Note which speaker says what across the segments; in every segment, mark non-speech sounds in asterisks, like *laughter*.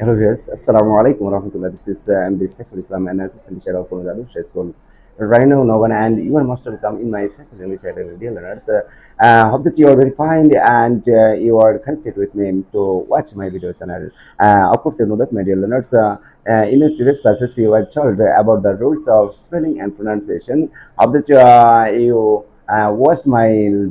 Speaker 1: Hello viewers, Assalamu alaikum warahmatullah. This is uh, MD Saiful Islam and assistant teacher of High School. Right now, Novan, and you are most welcome in my Saiful English Academy, dear learners. Uh, uh, hope that you are very fine and uh, you are connected with me to watch my video channel. Uh, of course, you know that, my dear learners. Uh, uh, in my previous classes, you were told about the rules of spelling and pronunciation. Hope that uh, you uh, watched my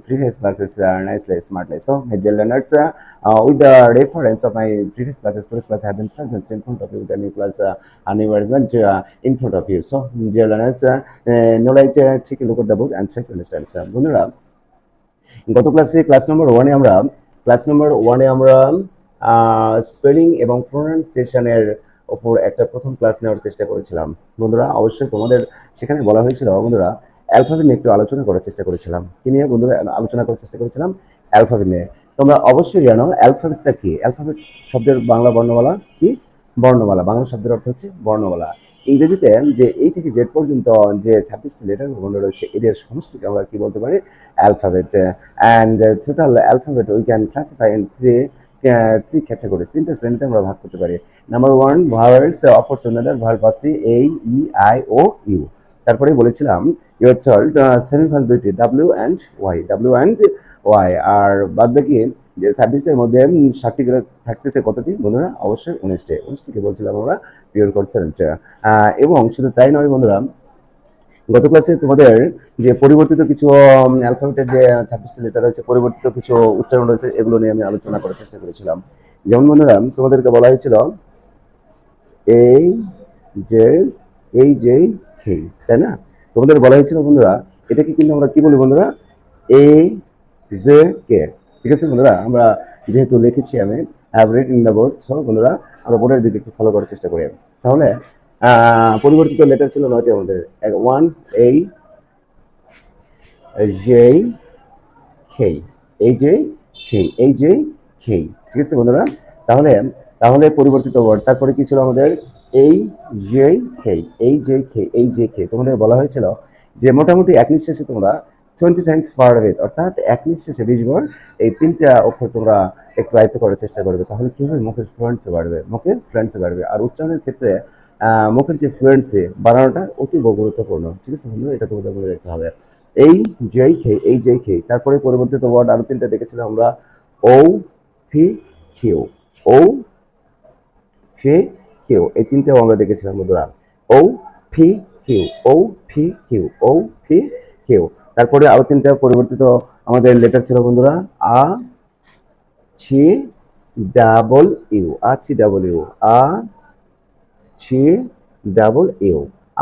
Speaker 1: previous classes uh, nicely, smartly. So, my dear learners, uh, uh, with the reference of my previous classes, previous class have been present in front of you, the new class uh, and new version uh, in front of you. So, dear learners, uh, uh, knowledge, uh, take a look at the book and try to understand. So, বন্ধুরা গত ক্লাসে class নম্বর ওয়ানে আমরা class নম্বর ওয়ানে আমরা spelling এবং প্রোনাউন্সিয়েশনের ওপর একটা প্রথম ক্লাস নেওয়ার চেষ্টা করেছিলাম বন্ধুরা অবশ্যই তোমাদের সেখানে বলা হয়েছিল বন্ধুরা অ্যালফাবেট নিয়ে একটু আলোচনা করার চেষ্টা করেছিলাম। কি নিয়ে বন্ধুরা আলোচনা করার চেষ্টা করেছিলাম? অ্যালফাবেট নিয়ে। তোমরা অবশ্যই জানো, অ্যালফাবেটটা কি? অ্যালফাবেট শব্দের বাংলা বর্ণমালা কি? বর্ণমালা। বাংলা শব্দের অর্থ হচ্ছে বর্ণমালা। ইংরেজিতে যে এই থেকে জেড পর্যন্ত যে ছাব্বিশটি লেটার বর্ণ রয়েছে, এদের সমষ্টিকে আমরা কি বলতে পারি? Alphabet. And total alphabet we can classify in three three categories তিনটা শ্রেণীতে আমরা ভাগ করতে পারি। নাম্বার ওয়ান ভার্স অপরচুনাদার ভার ফার্স্টটি এই ই আই ও ইউ তারপরে বলেছিলাম ইউর চল্ড সেমিফাল দুইটি W and Y W and Y আর বাদ বাকি যে সার্ভিসটার মধ্যে ষাটটি করে থাকতেছে কতটি বন্ধুরা? অবশ্যই উনিশটি। উনিশটিকে বলছিলাম আমরা পিওর কনসেন্ট এবং শুধু তাই নয় বন্ধুরা, গত ক্লাসে তোমাদের যে পরিবর্তিত কিছু অ্যালফাবেটের যে ছাব্বিশটি লেটার রয়েছে, পরিবর্তিত কিছু উচ্চারণ রয়েছে, এগুলো নিয়ে আমি আলোচনা করার চেষ্টা করেছিলাম। যেমন বন্ধুরা, তোমাদেরকে বলা হয়েছিল এই যে এই যে তাই না? তোমাদের বলা হয়েছিল, বন্ধুরা, এটাকে কিন্তু আমরা কি বলি, বন্ধুরা? এ জে কে ঠিক আছে, বন্ধুরা? আমরা যেহেতু লিখেছি I have read in the board so বন্ধুরা, আমরা বোর্ডের দিকে একটু ফলো করার চেষ্টা করি তাহলে পরিবর্তিত লেটার ছিল নয়টি আমাদের। ওয়ান এই জেই খেই এই যে খেই এই যে খেই ঠিক আছে, বন্ধুরা? তাহলে তাহলে পরিবর্তিত ওয়ার্ড তারপরে কি ছিল আমাদের? এই যে খেই এই যে খেই এই যে খেই তোমাদের বলা হয়েছিল যে মোটামুটি এক নিঃশ্বাসে তোমরা টোয়েন্টি টাইমস ফার উইথ অর্থাৎ এক নিঃশ্বাসে বিশ বার এই তিনটা অক্ষর তোমরা একটু আয়ত্ত করার চেষ্টা করবে। তাহলে কী হবে? মুখের ফ্লুয়েন্সি বাড়বে, মুখের ফ্লুয়েন্সি বাড়বে। আর উচ্চারণের ক্ষেত্রে মুখের যে ফ্লুয়েন্সি বাড়ানোটা অতি গুরুত্বপূর্ণ। ঠিক আছে বন্ধুরা? এটা তোমাদের মনে রাখতে হবে। এই যেই খে এই যেই খে তারপরে পরিবর্তিত ওয়ার্ড আরও তিনটা দেখেছিলাম আমরা। ও P Q O P Q এই তিনটাও আমরা দেখেছিলাম বন্ধুরা। O P Q O P Q O P Q তারপরে আরও তিনটা পরিবর্তিত আমাদের লেটার ছিল বন্ধুরা। আ, ছি ডাবল ইউ আ, ছি ডাবল ইউ আ, ছি ডাবল ইউ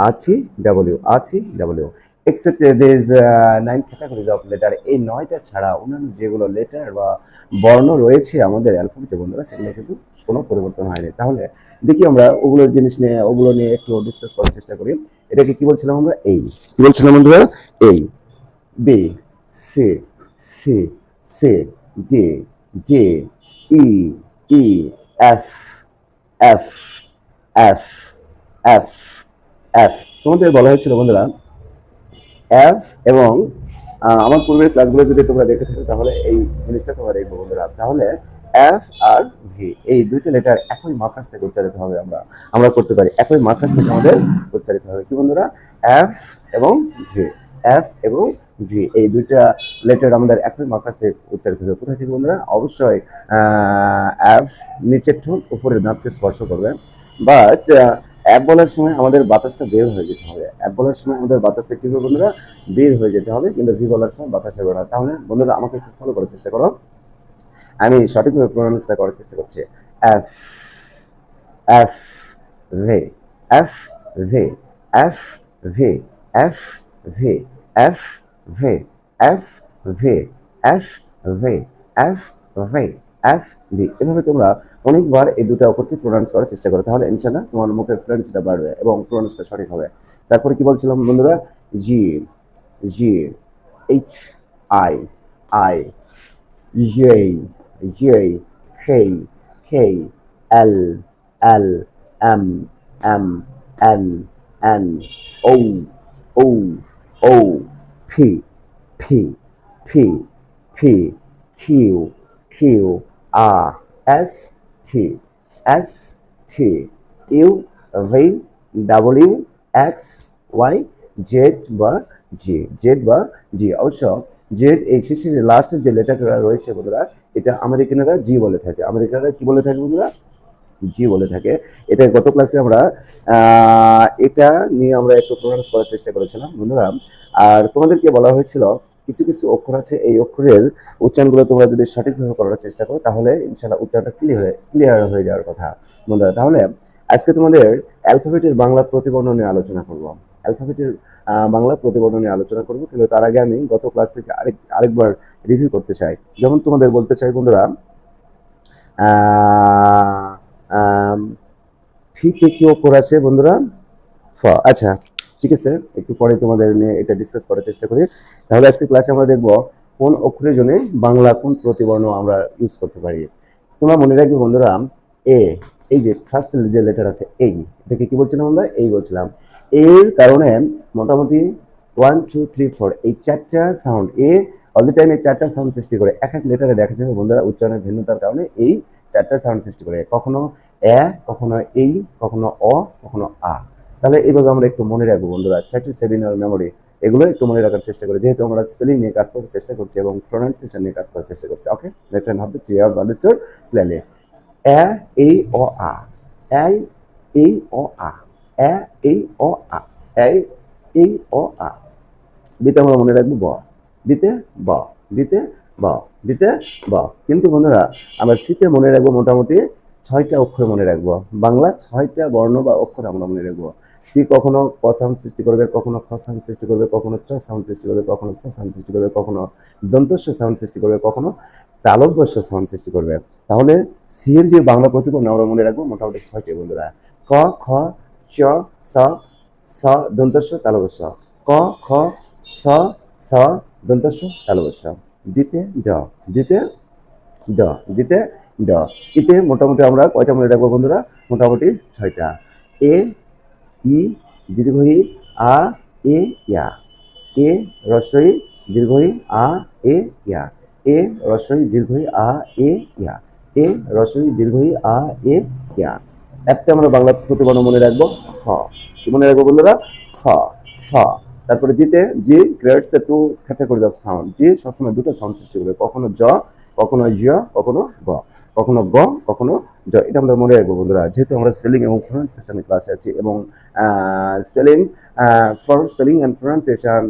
Speaker 1: আছি ডাবল ইউ আছি double U except is nine categories of letter এই নয়টা ছাড়া অন্যান্য যেগুলো লেটার বা বর্ণ রয়েছে আমাদের অ্যালফাবেটে বন্ধুরা, সেগুলো কিন্তু কোনো পরিবর্তন হয়নি। তাহলে দেখি আমরা ওগুলোর জিনিস নিয়ে, ওগুলো নিয়ে একটু ডিসকাস করার চেষ্টা করি। এটাকে কি বলছিলাম আমরা? এই কি বলছিলাম বন্ধুরা? এই B C C C D D E E F F F F F তোমাদের বলা হয়েছিল বন্ধুরা এফ এবং আমার পূর্বের ক্লাসগুলো যদি তোমরা দেখে থাকো, তাহলে এই জিনিসটা তোমরা দেখব বন্ধুরা। তাহলে এফ আর ভি এই দুইটা লেটার একই মার্কাস থেকে উচ্চারিত হবে আমরা আমরা করতে পারি। একই মার্কাস থেকে আমাদের উচ্চারিত হবে। কি বন্ধুরা? এফ এবং ভি এফ এবং ভি এই দুইটা লেটার আমাদের একই মার্কাস থেকে উচ্চারিত হবে। কোথায় থেকে বন্ধুরা? অবশ্যই এফ নিচের ঠোঁট উপরের দাঁতকে স্পর্শ করবে। বাট অ্যাপ বলার সময় আমাদের বাতাসটা বের হয়ে যেতে হবে। অ্যাপ বলার সময় আমাদের বাতাসটা কি হবে বন্ধুরা? বের হয়ে যেতে হবে, কিন্তু ভি বলার সময় বাতাসে বের হয়। তাহলে বন্ধুরা আমাকে একটু ফলো করার চেষ্টা করো। আমি সঠিকভাবে প্রোনাউন্সটা করার চেষ্টা করছি। এফ এফ ভে এফ ভে এফ ভে এফ ভে এফ ভে এফ ভে এফ ভে এফ ভে এফ বি এভাবে তোমরা অনেকবার এই দুটো অক্ষরকে প্রোনাউন্স করার চেষ্টা করো। তাহলে ইনশাল্লাহ তোমার মুখের ফ্লুয়েন্সিটা বাড়বে এবং প্রোনাউন্সটা সঠিক হবে। তারপরে কি বলছিলাম বন্ধুরা? G G H I I J J খে খে L L M M N N O O O P P P P Q Q R S T, S T U V W X Y Z বা Z Z বা জি অবশ্য Z এই শেষের লাস্টের যে লেটারটা রয়েছে বন্ধুরা, এটা আমেরিকানরা জি বলে থাকে। আমেরিকানরা কি বলে থাকে বন্ধুরা? জি বলে থাকে। এটা গত ক্লাসে আমরা এটা নিয়ে আমরা একটু প্রোনাউন্স করার চেষ্টা করেছিলাম বন্ধুরা। আর তোমাদেরকে বলা হয়েছিল কিছু কিছু অক্ষর আছে, এই অক্ষরের উচ্চারণগুলো তোমরা যদি সঠিকভাবে করার চেষ্টা করো, তাহলে ইনশাআল্লাহ উচ্চারণটা ক্লিয়ার ক্লিয়ার হয়ে যাওয়ার কথা। বন্ধুরা, তাহলে আজকে তোমাদের অ্যালফাবেটের বাংলা প্রতিবর্ণ নিয়ে আলোচনা করব। অ্যালফাবেটের বাংলা প্রতিবর্ণ নিয়ে আলোচনা করব, কিন্তু তার আগে আমি গত ক্লাস থেকে আরেক, আরেকবার রিভিউ করতে চাই। যেমন তোমাদের বলতে চাই, বন্ধুরা ফিতে কি অক্ষর আছে, বন্ধুরা? ফ আচ্ছা। ঠিক আছে? একটু পরে তোমাদের নিয়ে এটা ডিসকাস করার চেষ্টা করি। তাহলে আজকে ক্লাসে আমরা দেখব কোন অক্ষরের জন্য বাংলা কোন প্রতিবর্ণ আমরা ইউজ করতে পারি। তোমরা মনে রাখবে বন্ধুরা এ এই যে ফার্স্ট যে লেটার আছে, এই, এটাকে কি বলছিলাম আমরা? এই বলছিলাম। এর কারণে মোটামুটি ওয়ান টু থ্রি ফোর এই চারটা সাউন্ড এ অল দ্য টাইম এই চারটা সাউন্ড সৃষ্টি করে। এক এক লেটারে দেখা যাবে বন্ধুরা উচ্চারণের ভিন্নতার কারণে এই চারটা সাউন্ড সৃষ্টি করে। কখনো এ, কখনো এই, কখনো অ, কখনো আ। তাহলে এইভাবে আমরা একটু মনে রাখব বন্ধুরা চার টু সেভেন মেমোরি এগুলো একটু মনে রাখার চেষ্টা করি। যেহেতু আমরা স্পেলিং নিয়ে কাজ করার চেষ্টা করছি এবং প্রোনাউন্সিয়েশন নিয়ে কাজ করার চেষ্টা করছি okay friend hope you have understood clearly এ এই অ আ এ এই অ আ এ এই অ আ এ এই অ আ বিতে আমরা মনে রাখব ব। বিতে ব। বিতে ব। বিতে ব। কিন্তু বন্ধুরা, আমরা সিতে মনে রাখব মোটামুটি ছয়টা অক্ষর মনে রাখব। বাংলা ছয়টা বর্ণ বা অক্ষর আমরা মনে রাখব। সি কখনো ক সাউন্ড সৃষ্টি করবে, কখনো খ সাউন্ড সৃষ্টি করবে, কখনো চ সাউন্ড সৃষ্টি করবে, কখনো স সাউন্ড সৃষ্টি করবে, কখনো দন্তস্ব সাউন্ড সৃষ্টি করবে, কখনো তালব্যস্য সাউন্ড সৃষ্টি করবে। তাহলে সি এর যে বাংলা প্রতিপন্ন, আমরা মনে রাখব মোটামুটি ছয়টি বন্ধুরা। ক, খ, চ, স স, দন্তস্ব তালব্যস্য ক, খ, স স, দন্তস্ব তালব্যস্য দিতে ড দিতে ড দিতে ড। ইতে মোটামুটি আমরা কয়টা মনে রাখব বন্ধুরা? মোটামুটি ছয়টা। এ ই দীর্ঘ ই আ এ ইয়া। এ রস্বই দীর্ঘ ই আ এ ইয়া। এ রস্বই দীর্ঘ ই আ এ ইয়া। এ রস্বই দীর্ঘ ই আ এ ইয়া। একটা আমরা বাংলা প্রতিবর্ণ মনে রাখব, খ। কি মনে রাখব বন্ধুরা? ফ ফ তারপরে জিতে, G creates two categories of sound G, সবসময় দুটো সাউন্ড সৃষ্টি করবে। কখনো জ কখনো জ কখনো গ। কখনো গ, কখনো জ এটা আমরা মনে রাখব বন্ধুরা। যেহেতু আমরা স্পেলিং এবং প্রোনাউন্সিয়েশনের ক্লাসে আছি এবং spelling for spelling and pronunciation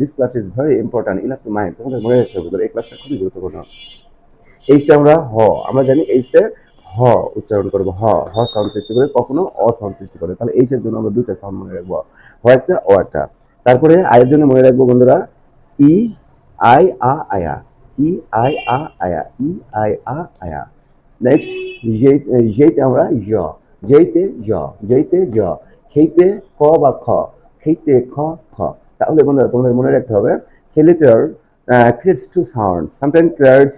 Speaker 1: this class is very important in to mind তোমাদের মনে রাখতে হবে এই ক্লাসটা খুবই গুরুত্বপূর্ণ। এইচতে আমরা হ, আমরা জানি এইচতে হ উচ্চারণ করব। হ হ সাউন্ড সৃষ্টি করে, কখনো অ সাউন্ড সৃষ্টি করে। তাহলে এইচের জন্য আমরা দুইটা সাউন্ড মনে রাখব। হ একটা ও একটা। তারপরে আয়ের জন্য মনে রাখব বন্ধুরা ই আই আ আয়া ই আই আ আয়া ই আই আ আয়া নেক্সট যেইতে আমরা জ যেইতে জ যেইতে জ খেইতে ক বা খ। খেইতে খ খ। তাহলে বন্ধুরা, তোমাদের মনে রাখতে হবে খেলিটার creates two sound sometime creates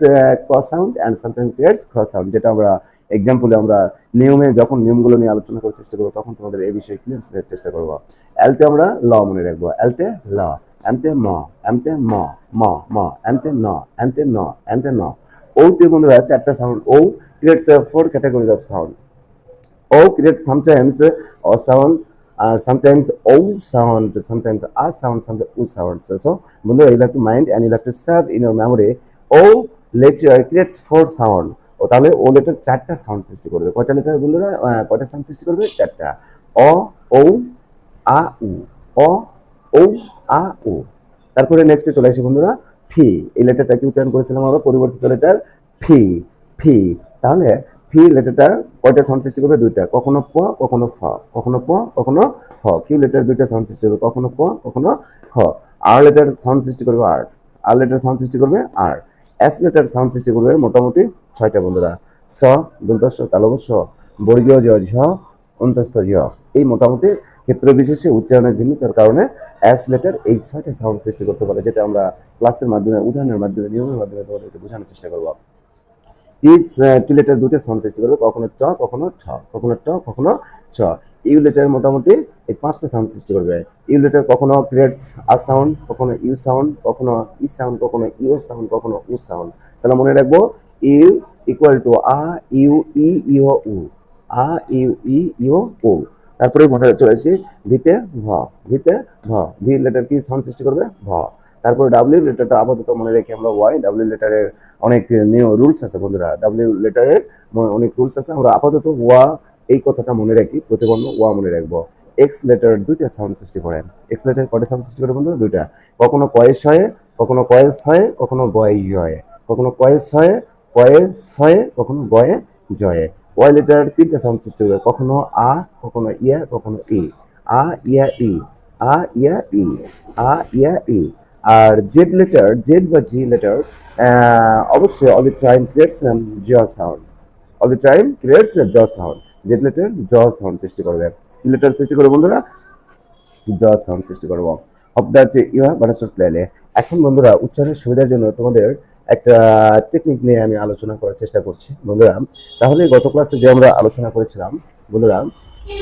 Speaker 1: ক সাউন্ড অ্যান্ড সামটাইম ক্রিয়েটস খ সাউন্ড যেটা আমরা এক্সাম্পলে আমরা নিয়মে যখন নিয়মগুলো নিয়ে আলোচনা করার চেষ্টা করব, তখন তোমাদের এই বিষয়ে ক্লিয়ার চেষ্টা করব। এলতে আমরা ল মনে রাখব। এলতে ল। এমতে ম এমতে ম ম ম এমতে ন এমতে ন এমতে ন ও দিয়ে বন্ধুরা চারটা sound O creates four categories of sound O create sometimes O sound sometimes O sound sometimes আ সাউন্ড সামটাইমস উ সাউন্ড সো বন্ধুরা you have to mind and you have to serve in your memory O letter creates four sound O তাহলে O letter চারটা sound সৃষ্টি করবে। কয়টা letter বন্ধুরা? কয়টা সাউন্ড সৃষ্টি করবে? চারটা। অ ও আ, উ। অ ও আ, উ। তারপরে নেক্সটে চলে আসি বন্ধুরা। ফি এই লেটারটা কি উচ্চারণ করেছিলাম আমরা? পরিবর্তিত লেটার ফি ফি তাহলে ফি লেটারটা কয়টা সাউন্ড সৃষ্টি করবে? দুইটা। কখনো প, কখনো ফ। কখনো প, কখনো ফ কিউ লেটার দুইটা সাউন্ড সৃষ্টি করবে? কখনো প, কখনো খ আর লেটার সাউন্ড সৃষ্টি করবে আর? আর লেটার সাউন্ড সৃষ্টি করবে আর? এস লেটার সাউন্ড সৃষ্টি করবে মোটামুটি ছয়টা, বন্ধুরা। স দন্তস্ব তালবস্য বর্গীয় জ, ঝ, অন্তস্থ, ঝ। এই মোটামুটি ক্ষেত্র বিশেষে উচ্চারণের ভিন্নতার কারণে অ্যাস লেটার এই ছয়টা সাউন্ড সৃষ্টি করতে পারে, যেটা আমরা ক্লাসের মাধ্যমে, উদাহরণের মাধ্যমে, নিয়মের মাধ্যমে তোমাদেরকে বোঝানোর চেষ্টা করব। টি টি লেটার দুটো সাউন্ড সৃষ্টি করবে, কখনো ট, কখনো ছ কখনো ট, কখনো ছ। ইউ লেটার মোটামুটি এই পাঁচটা সাউন্ড সৃষ্টি করবে। ইউ লেটার কখনো ক্রিয়েটস আ সাউন্ড কখনো ইউ সাউন্ড কখনো ই সাউন্ড কখনো ইউ সাউন্ড কখনো উ সাউন্ড তাহলে মনে রাখব ইউ ইকুয়াল টু আ ইউ ই ইউ উ আ ইউ ই ইউ ও তারপরে বন্ধুরা চলে আসি ভিতে ভ ভিতে ভ, ভি লেটার কি সাউন্ড সৃষ্টি করবে? ভ। তারপরে ডাব্লিউ লেটারটা আপাতত মনে রেখে আমরা ওয়াই ডাব্লিউ লেটারের অনেক নিয়ম রুলস আছে বন্ধুরা। ডাব্লিউ লেটারের অনেক রুলস আছে। আমরা আপাতত ওয়া এই কথাটা মনে রাখি প্রতিবর্ণ ওয়া মনে রাখব। এক্স লেটার দুইটা সাউন্ড সৃষ্টি করে এক্স লেটার কয়টা সাউন্ড সৃষ্টি করে বন্ধুরা? দুইটা। কখনো কয়েস হয়, কখনো কয়েস হয়, কখনো গয়ে হয় কখনো কয়েস হয় কয়েস হয়, কখনো গয়ে জয়ে। ওয়াই লেটার তিনটা সাউন্ড সৃষ্টি করে কখনো আ, কখনো ইয়া, কখনো ই আ, ইয়া, ই। আ, ইয়া, ই। আ, ইয়া, ই। আর জেড লেটার জেড বা জি লেটার অবশ্যই অল দ্য টাইম ক্রিয়েটস জ sound all the time creates জ সাউন্ড জেড লেটার জ সাউন্ড সৃষ্টি করবে কি লেটার সৃষ্টি করবে বন্ধুরা জ সাউন্ড সৃষ্টি করব hope you have understood clearly এখন বন্ধুরা, উচ্চারণের সুবিধার জন্য তোমাদের একটা টেকনিক নিয়ে আমি আলোচনা করার চেষ্টা করছি। বন্ধুরা, তাহলে গত ক্লাসে যে আমরা আলোচনা করেছিলাম, বন্ধুরা,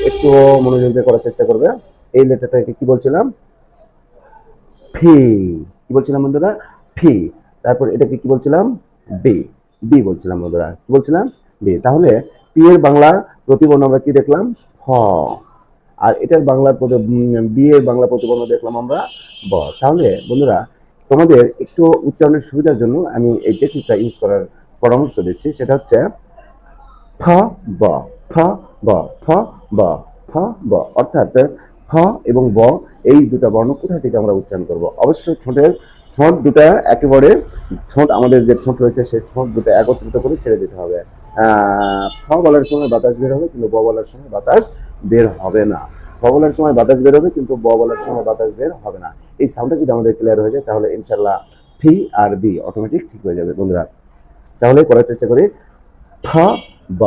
Speaker 1: একটু মনোযোগ দিয়ে করার চেষ্টা করবে। এই লেটারটাকে কি বলছিলাম? ফি কি বলছিলাম বন্ধুরা? ফি তারপর এটাকে কি বলছিলাম? বি বি বলছিলাম বন্ধুরা। কি বলছিলাম? বি তাহলে পি এর বাংলা প্রতিবর্ণ আমরা কি দেখলাম? হ। আর এটার বাংলার বি এর বাংলা প্রতিবর্ণ দেখলাম আমরা ব। তাহলে বন্ধুরা তোমাদের একটু উচ্চারণের সুবিধার জন্য আমি এই টেকনিকটা ইউজ করার পরামর্শ দিচ্ছি। সেটা হচ্ছে ফ, ব ফ ব ফ ব ফ, ব। অর্থাৎ ফ এবং ব, এই দুটা বর্ণ কোথা থেকে আমরা উচ্চারণ করব? অবশ্যই ঠোঁটের ঠোঁট দুটা একেবারে ঠোঁট, আমাদের যে ঠোঁট রয়েছে, সেই ঠোঁট দুটো একত্রিত করে ছেড়ে দিতে হবে। ফ বলার সময় বাতাস বের হবে, কিন্তু ব বলার সময় বাতাস বের হবে না। বলার সময় বাতাস বের হবে, কিন্তু ব বলার সময় বাতাস বের হবে না। এই সাউন্ডটা যদি আমাদের ক্লিয়ার হয়ে যায়, তাহলে ইনশাল্লাহ ফি আর বি অটোমেটিক ঠিক হয়ে যাবে, বন্ধুরা। তাহলে করার চেষ্টা করি। ফ, ব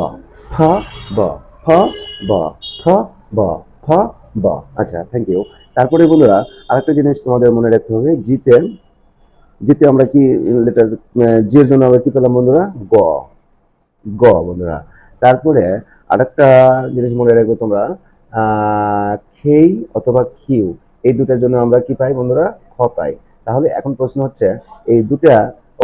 Speaker 1: ফ ব ফ ব ফ ব ফ, ব। আচ্ছা থ্যাংক ইউ তারপরে বন্ধুরা, আরেকটা জিনিস তোমাদের মনে রাখতে হবে জিতে জিতে আমরা কি লেটার জি এর জন্য আমরা কি পেলাম বন্ধুরা? গ। গ, বন্ধুরা। তারপরে আরেকটা জিনিস মনে রাখবে তোমরা খেই অথবা খিউ, এই দুটার জন্য আমরা কি পাই বন্ধুরা? খ পাই। তাহলে এখন প্রশ্ন হচ্ছে, এই দুটা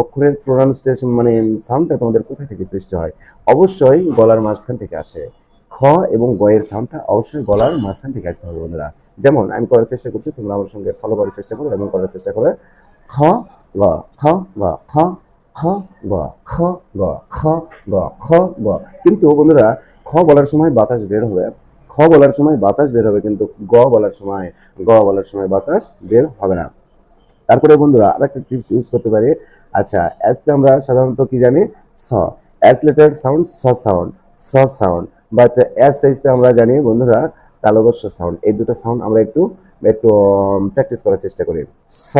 Speaker 1: অক্ষরের প্রোনাউন্সিয়েশন মানে সাউন্ডটা তোমাদের কোথা থেকে সৃষ্টি হয়? অবশ্যই গলার মাঝখান থেকে আসে। খ এবং গয়ের সাউন্ডটা অবশ্যই গলার মাঝখান থেকে আসতে হবে বন্ধুরা। যেমন, আমি করার চেষ্টা করছি, তোমরা আমার সঙ্গে ফলো করার চেষ্টা করো এবং করার চেষ্টা করে। খ, গ খ গ, খ খ, গ খ গ খ গ খ, গ। কিন্তু বন্ধুরা, খ বলার সময় বাতাস বের হবে। খ বলার সময় বাতাস বের হবে, কিন্তু গ বলার সময়, গ বলার সময় বাতাস বের হবে না। তারপরে বন্ধুরা, আরেকটা টিপস ইউজ করতে পারি। আচ্ছা অ্যাসতে আমরা সাধারণত কি জানি? স। অ্যাস লেটার সাউন্ড স সাউন্ড স সাউন্ড বাট অ্যাস সাইজতে আমরা জানি, বন্ধুরা তালবস্য সাউন্ড এই দুটো সাউন্ড আমরা একটু একটু প্র্যাকটিস করার চেষ্টা করি। স,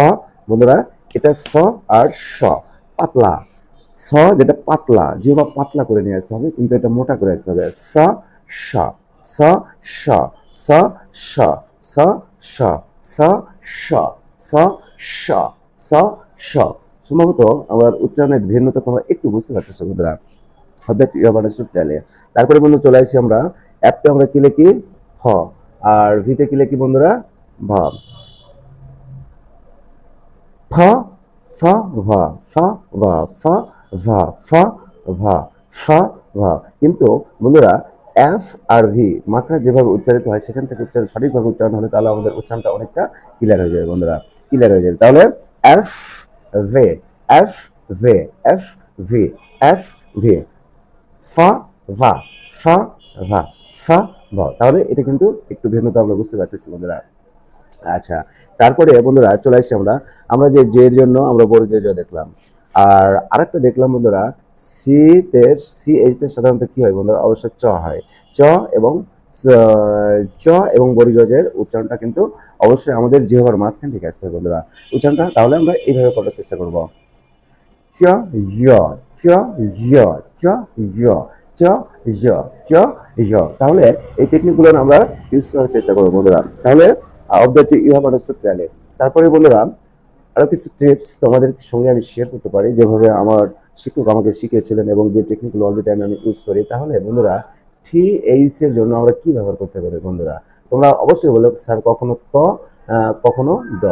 Speaker 1: বন্ধুরা, এটা স আর স। পাতলা। স যেটা পাতলা যেভাবে পাতলা করে নিয়ে আসতে হবে, কিন্তু এটা মোটা করে আসতে হবে। স স। স স স স স স স স স স স স সম্ভবত আমার উচ্চারণের ভিন্নতা তোমরা একটু বুঝতে পারতেছো বন্ধুরা অর্থাৎ ইউ হ্যাভ আন্ডারস্টুড ক্লিয়ারলি তারপরে বন্ধু চলে আসি আমরা অ্যাপতে আমরা কি লিখি ফ আর ভিতে কি লিখি বন্ধুরা ভ ফ ফ ভ ফ ভ ফ ভ ফ ভ ফ ভ কিন্তু বন্ধুরা এফ আর ভি মাত্রা যেভাবে উচ্চারিত হয়, সেখান থেকে উচ্চারণ, সঠিকভাবে উচ্চারণ হলে তাহলে আমাদের উচ্চারণটা অনেকটা ক্লিয়ার হয়ে যাবে বন্ধুরা। ক্লিয়ার হয়ে যাবে। তাহলে F V F V F V F V ফা ভা ফা ভা ফা ভ তাহলে এটা কিন্তু একটু ভিন্নতা আমরা বুঝতে পারতেছি বন্ধুরা। আচ্ছা তারপরে বন্ধুরা চলে আসছি আমরা। আমরা যে জের জন্য আমরা বর্গীয় জ দেখলাম। আর আরেকটা দেখলাম বন্ধুরা সি তে সি এইচ তে সাধারণত কি হয় বন্ধুরা? অবশ্যই চ হয়। চ এবং চ এবং বর্গীয় জের উচ্চারণটা কিন্তু অবশ্যই আমাদের জিহ্বার মাঝখান থেকে আসতে হবে বন্ধুরা। উচ্চারণটা তাহলে আমরা এইভাবে করার চেষ্টা করব। চ, য় চ য় চ, য় য় য়। তাহলে এই টেকনিকগুলো আমরা ইউজ করার চেষ্টা করব বন্ধুরা। তাহলে অফ দ্য ইউ হ্যাভ তারপরে বন্ধুরা, আরও কিছু টিপস তোমাদের সঙ্গে আমি শেয়ার করতে পারি। যেভাবে আমার শিক্ষক আমাকে শিখিয়েছিলেন এবং যে টেকনিকগুলো অলরেডি আমি আমি ইউজ করি তাহলে বন্ধুরা টি এইচ এর জন্য আমরা কি ব্যবহার করতে পারি বন্ধুরা? তোমরা অবশ্যই বলো স্যার কখনো ত কখনো দ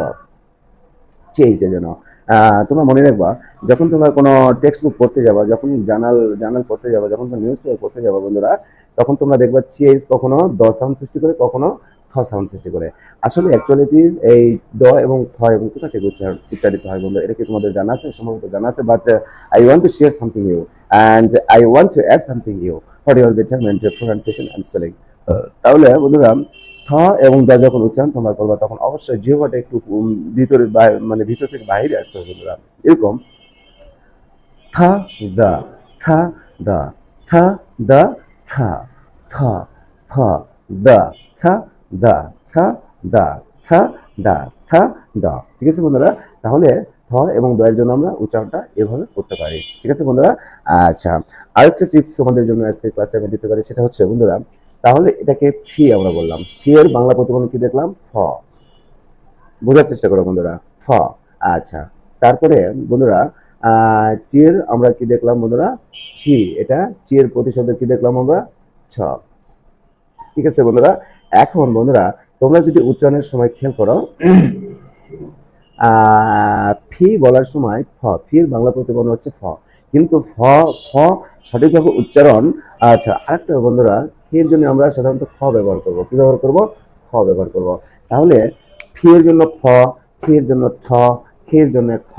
Speaker 1: চেয়েছে যেন আহ, তোমরা মনে রাখবা যখন তোমরা কোনো টেক্সট বুক পড়তে যাবা যখন জার্নাল জার্নাল পড়তে যাবা যখন নিউজ পেপার পড়তে যাবা বন্ধুরা তখন তোমরা দেখবা চেজ কখনো দ সাউন্ড সৃষ্টি করে কখনো থ সাউন্ড সৃষ্টি করে। আসলে অ্যাকচুয়ালিটি এই দ এবং থ এবং কোথা থেকে উচ্চারণ উচ্চারিত হয় বন্ধু, এটা কি তোমাদের জানা আছে? সম্ভবত জানা আছে but I want to share something you and I want to add something you for your betterment pronunciation and spelling তাহলে বন্ধুরা, থ এবং দ যখন উচ্চারণ তোমরা করবা, তখন অবশ্যই জিহ্বাটা একটু ভিতরে মানে ভিতর থেকে বাইরে আসতে হবে বন্ধুরা। এরকম, থা, দা থা দা থা দা, থা থা থা, দা, থা দা, থা দা থা দা থা, দা। ঠিক আছে বন্ধুরা? তাহলে থ এবং দয়ের জন্য আমরা উচ্চারণটা এভাবে করতে পারি। ঠিক আছে বন্ধুরা? আচ্ছা আরেকটা টিপস তোমাদের জন্য আজকে ক্লাসে আমি দিতে পারি, সেটা হচ্ছে বন্ধুরা, তাহলে এটাকে ফি আমরা বললাম। ফি এর বাংলা প্রতিবন্ধ কি দেখলাম? ফ। বোঝার চেষ্টা করো বন্ধুরা। ফ। আচ্ছা তারপরে বন্ধুরা চির আমরা কি দেখলাম বন্ধুরা? ছি। এটা চির প্রতিশব্দ কি দেখলাম আমরা? ছ। ঠিক আছে বন্ধুরা? এখন বন্ধুরা, তোমরা যদি উচ্চারণের সময় খেয়াল করো *clears throat* ফি বলার সময় ফ, ফির বাংলা প্রতিবন্ধ হচ্ছে ফ। কিন্তু ফ ফ সঠিকভাবে উচ্চারণ আচ্ছা আরেকটা বন্ধুরা, ফির জন্য আমরা সাধারণত খ ব্যবহার করব। কি ব্যবহার করব? খ ব্যবহার করব। তাহলে, ফির জন্য ফ ছির জন্য ঠ খের জন্য খ।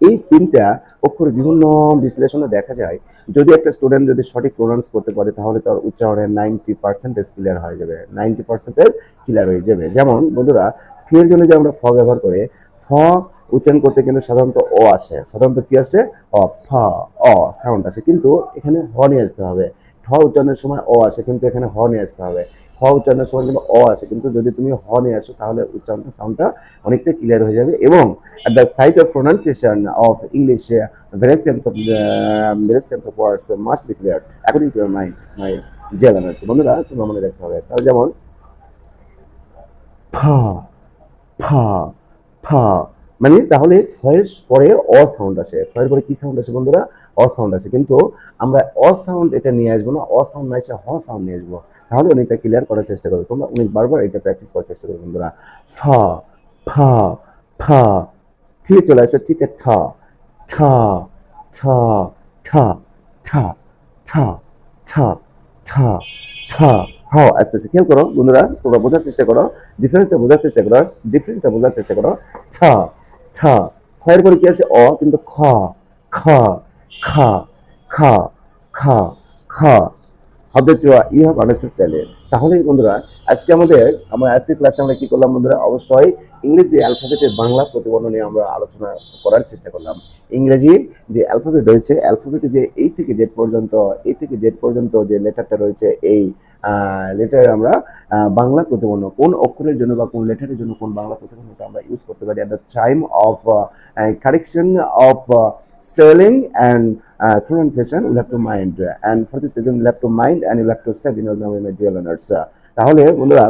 Speaker 1: এই তিনটা অক্ষর বিভিন্ন বিশ্লেষণে দেখা যায়, যদি একটা স্টুডেন্ট যদি সঠিক প্রোনাউন্স করতে পারে, তাহলে তার উচ্চারণে নাইনটি পার্সেন্টেজ ক্লিয়ার হয়ে যাবে। নাইনটি পার্সেন্টেজ ক্লিয়ার হয়ে যাবে। যেমন, বন্ধুরা, ফের জন্য যে আমরা ফ ব্যবহার করি। ফ উচ্চারণ করতে কিন্তু সাধারণত অ আসে। সাধারণত কি আসে? অ, ফ, অ সাউন্ড আসে। কিন্তু এখানে হ নিয়ে আসতে হবে। ঠ উচ্চারণের সময় অ আসে, কিন্তু এখানে হ নিয়ে আসতে হবে। হ উচ্চারণের সময় কিন্তু অ আছে, কিন্তু যদি তুমি হ নিয়ে আসো, তাহলে উচ্চারণটা সাউন্ডটা অনেকটা ক্লিয়ার হয়ে যাবে এবং at the site of pronunciation of English various kinds of various kinds of words must be clear according to my my জেলানার্স বন্ধুরা, তোমরা মনে রাখতে হবে। তাহলে যেমন, ফা ফা ফা মানে তাহলে ফয়ের পরে অ সাউন্ড আসে। ফয়ের পরে কি সাউন্ড আসে বন্ধুরা? অ সাউন্ড আসে। কিন্তু আমরা অ সাউন্ড এটা নিয়ে আসব না, অ সাউন্ড না এসে হ সাউন্ড নিয়ে আসব। তাহলে অনেকটা ক্লিয়ার করার চেষ্টা করো। তোমরা অনেক বারবার এটা প্র্যাকটিস করার চেষ্টা করো বন্ধুরা। ফা ফা ফা টি চলে আসে টিতে ঠ ঠ ঠ ঠ ঠ ঠ ঠ ঠ ঠ। হ, আস্তে আস্তে খেয়াল করো বন্ধুরা, তোমরা বোঝার চেষ্টা করো ডিফারেন্সটা বোঝার চেষ্টা করো ডিফারেন্সটা বোঝার চেষ্টা করো। ছ ছ খয়ের পরে কি আছে? অ, কিন্তু খ। খ খ খ খ খ। হবে চুয়া ইউ হ্যাভ আন্ডারস্টুড তাহলে। তাহলে বন্ধুরা, আজকে আমাদের, আমরা আজকে ক্লাসে আমরা কি করলাম বন্ধুরা? অবশ্যই ইংরেজি অ্যালফাবেটের বাংলা প্রতিবন্ধ নিয়ে আমরা আলোচনা করার চেষ্টা করলাম। ইংরেজি যে অ্যালফাবেট রয়েছে অ্যালফাবেটে যে এই থেকে জেড পর্যন্ত এই থেকে জেড পর্যন্ত যে লেটারটা রয়েছে, এই লেটার আমরা বাংলা প্রতিবন্ধ কোন অক্ষরের জন্য বা কোন লেটারের জন্য কোন বাংলা প্রতিবন্ধটা আমরা ইউজ করতে পারি at the time of correction of spelling and you'll have to mind and for this reason you'll have to mind and you'll have to save in your memory, my dear তাহলে, বন্ধুরা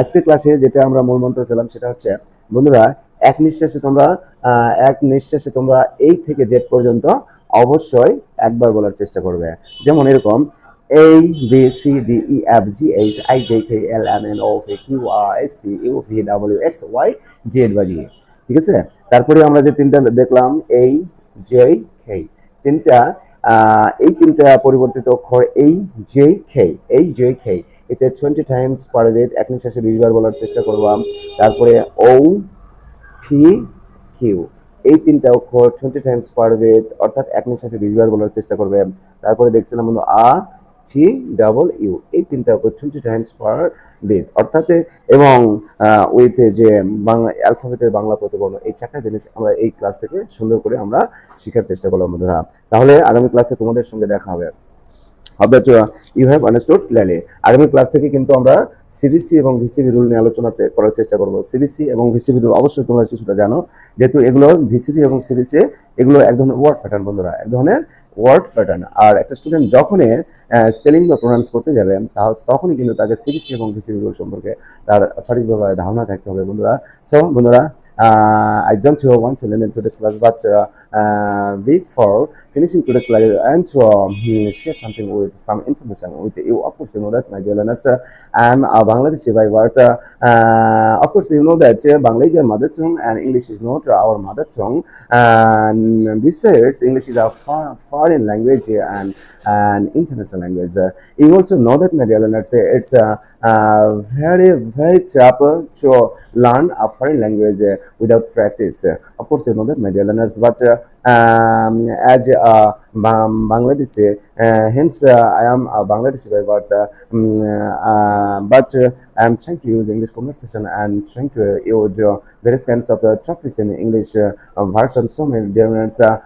Speaker 1: আজকের ক্লাসে যেটা আমরা মূল মন্ত্র পেলাম সেটা হচ্ছে, বন্ধুরা, এক নিঃশ্বাসে তোমরা এক নিঃশ্বাসে তোমরা এই থেকে জেড পর্যন্ত অবশ্যই একবার বলার চেষ্টা করবে। যেমন এরকম A, B, C, D E F, G, H, I, J, K, L, M, N, O P Q, R, S, T, U, V, W, X, Y, Z বা G ঠিক আছে? তারপরে আমরা যে তিনটা দেখলাম এই জে খে তিনটা এই তিনটা পরিবর্তিত অক্ষর এই জে খে এই জে খে এতে টোয়েন্টি টাইমস পার ডে এক নিঃশ্বাসে বিশ বার বলার চেষ্টা করলাম। তারপরে ও ফি কিউ এই তিনটা অক্ষর টোয়েন্টি টাইমস পার ডে অর্থাৎ এক নিঃশ্বাসে বিশ বার বলার চেষ্টা করবে। তারপরে দেখছিলাম বন্ধু, আ টি ডাবল ইউ এই তিনটা টোয়েন্টি টাইমস পার ডে অর্থাৎ এবং উইথ যে বাংলা অ্যালফাবেটের বাংলা প্রতিবর্ণ, এই চারটা জিনিস আমরা এই ক্লাস থেকে সুন্দর করে আমরা শেখার চেষ্টা করলাম, বন্ধুরা। তাহলে আগামী ক্লাসে তোমাদের সঙ্গে দেখা হবে। Hope you have understood clearly আগামী ক্লাস থেকে কিন্তু আমরা সিবিসি এবং ভিসিবি রুল নিয়ে আলোচনা করার চেষ্টা করব। সিবিসি এবং ভিসিবি রুল অবশ্যই তোমরা কিছুটা জানো। যেহেতু এগুলো ভিসিবি এবং সিবিসি এগুলো এক ধরনের ওয়ার্ড প্যাটার্ন বন্ধুরা। এক ধরনের ওয়ার্ড প্যাটার্ন। আর একটা স্টুডেন্ট যখনই স্পেলিং বা প্রোনাউন্স করতে যাবেন তা- তখনই কিন্তু তাকে সিবিসি এবং সম্পর্কে তার সঠিকভাবে ধারণা থাকতে হবে। বন্ধুরা সো বন্ধুরা I don't uh, want to learn limit today's class, but uh, uh, before finishing today's class, I want to um, share something with some information with you. Of course, you know that, my dear learners, uh, I'm a Bangladeshi by birth. Uh, uh, of course, you know that uh, Bangla is mother tongue and English is not our mother tongue. And besides, English is a foreign language and an international language. Uh, you also know that, my dear learners, uh, it's uh, uh, very, very tough uh, to learn a foreign language uh, without practice. Uh, of course, you know that, my dear learners, but uh, um, as a Bang- Bangladeshi, uh, hence uh, I am a Bangladeshi uh, um, uh, but uh, I am trying to use English conversation and trying to use uh, various kinds of uh, topics in English uh, version. So many dear learners, uh,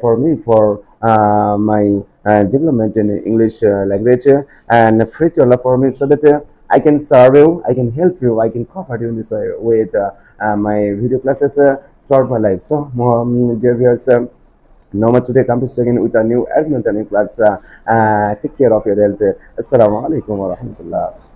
Speaker 1: for me for uh, my uh, development in English uh, language uh, and free to for me so that uh, I can serve you, I can help you, I can cooperate you in this way with uh, uh, my video classes uh, throughout my life. So, um, dear viewers, um, no much today come to second with a new and class. Uh, uh, take care of your health. Assalamu alaikum wa rahmatullah.